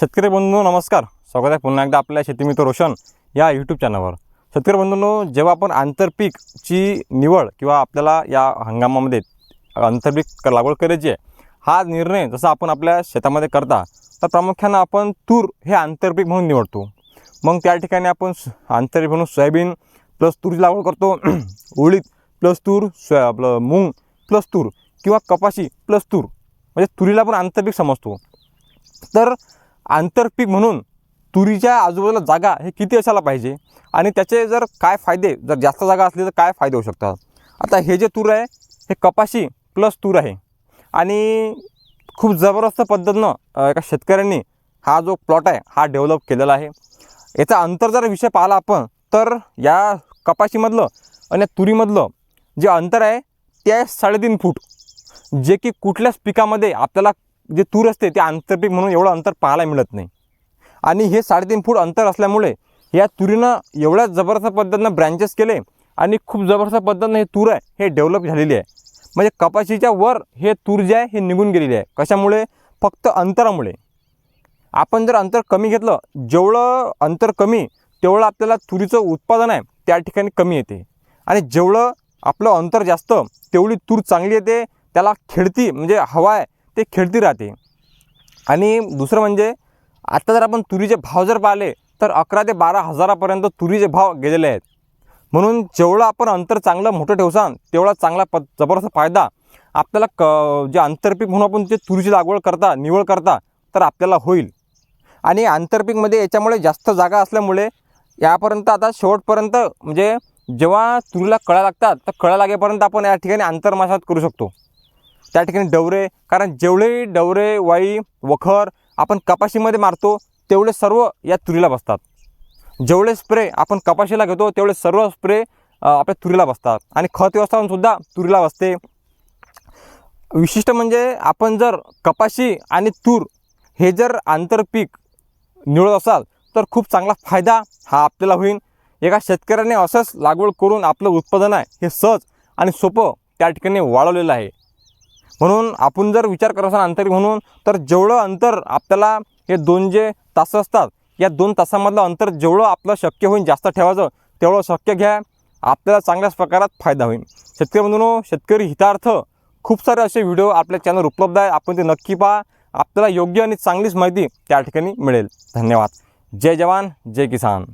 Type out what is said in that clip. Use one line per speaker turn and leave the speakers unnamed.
शेतकरी बंधू नमस्कार. स्वागत आहे पुन्हा एकदा आपल्या शेतीमित्र रोशन या यूट्यूब चॅनलवर शेतकरी बंधूंनो जेव्हा आपण आंतरपीकची निवड किंवा आपल्याला या हंगामामध्ये आंतरपीक लागवड करायची आहे हा निर्णय जसा आपण आपल्या शेतामध्ये करता तर प्रामुख्यानं आपण तूर हे आंतरपीक म्हणून निवडतो. मग त्या ठिकाणी आपण स- आंतरपीक म्हणून सोयाबीन प्लस तूरची लागवड करतो उडीद प्लस तूर सोया आपलं मूग प्लस तूर किंवा कपाशी प्लस तूर म्हणजे तुरीला पण आंतरपीक समजतो. तर आंतरपीक म्हणून तुरीच्या आजूबाजूला जागा हे किती असायला पाहिजे? आणि त्याचे जर काय फायदे जर जास्त जागा असली तर काय फायदे होऊ शकतात? आता हे जे तूर आहे हे कपाशी प्लस तूर आहे. आणि खूप जबरदस्त पद्धतीनं एका शेतकऱ्यांनी हा जो प्लॉट आहे हा डेव्हलप केलेला आहे. याचा अंतर जर विषय पाहिला आपण तर या कपाशीमधलं आणि तुरीमधलं जे अंतर आहे ते आहे साडेतीन फूट. जे की कुठल्याच पिकामध्ये आपल्याला जे तूर असते ते आंतरपीक म्हणून एवढं अंतर पाहायला मिळत नाही. आणि हे साडेतीन फूट अंतर असल्यामुळे या तुरीनं एवढ्या जबरदस्त पद्धतीनं ब्रँचेस केले आणि खूप जबरदस्त पद्धतीनं हे तूर आहे हे डेव्हलप झालेली आहे. म्हणजे कपाशीच्या वर हे तूर जे आहे हे निघून गेलेली आहे. कशामुळे? फक्त अंतरामुळे. आपण जर अंतर कमी घेतलं जेवढं अंतर कमी तेवढं आपल्याला तुरीचं उत्पादन आहे त्या ठिकाणी कमी येते. आणि जेवढं आपलं अंतर जास्त तेवढी तूर चांगली येते त्याला खेळती म्हणजे हवा आहे ते खेळती राहते. आणि दुसरं म्हणजे आता जर आपण तुरीचे भाव जर पाहिले तर अकरा ते बारा हजारापर्यंत तुरीचे भाव गेलेले आहेत. म्हणून जेवढं आपण अंतर चांगलं मोठं ठेवसान तेवढा चांगला प जबरदस्त फायदा. आपल्याला क जे आंतरपीक म्हणून आपण जे तुरीची लागवड करता निवड करता तर आपल्याला होईल. आणि आंतरपीकमध्ये याच्यामुळे जास्त जागा असल्यामुळे यापर्यंत आता शेवटपर्यंत म्हणजे जेव्हा तुरीला कळ्या लागतात तर कळ्या लागेपर्यंत आपण या ठिकाणी आंतरमाशात करू शकतो. त्या ठिकाणी डवरे कारण जेवढे डवरे वाई वखर आपण कपाशीमध्ये मारतो तेवढे सर्व या तुरीला बसतात. जेवढे स्प्रे आपण कपाशीला घेतो तेवढे सर्व स्प्रे आपल्या तुरीला बसतात. आणि खत व्यवस्थापनसुद्धा तुरीला बसते. विशिष्ट म्हणजे आपण जर कपाशी आणि तूर हे जर आंतरपीक निवडत असाल तर खूप चांगला फायदा हा आपल्याला होईल. एका शेतकऱ्याने असंच लागवड करून आपलं उत्पादन आहे हे सहज आणि सोपं त्या ठिकाणी वाढवलेलं आहे. म्हणून आपण जर विचार करत असाल अंतरिक म्हणून तर जेवढं अंतर आपल्याला हे दोन जे तास असतात या दोन तासामधलं अंतर जेवढं आपलं शक्य होईल जास्त ठेवायचं तेवढं शक्य घ्या. आपल्याला चांगल्याच प्रकारात फायदा होईल. शेतकरी बंधूंनो शेतकरी हितार्थ खूप सारे असे व्हिडिओ आपल्या चॅनल उपलब्ध आहे आपण ते नक्की पहा. आपल्याला योग्य आणि चांगलीच माहिती त्या ठिकाणी मिळेल. धन्यवाद. जय जवान जय किसान.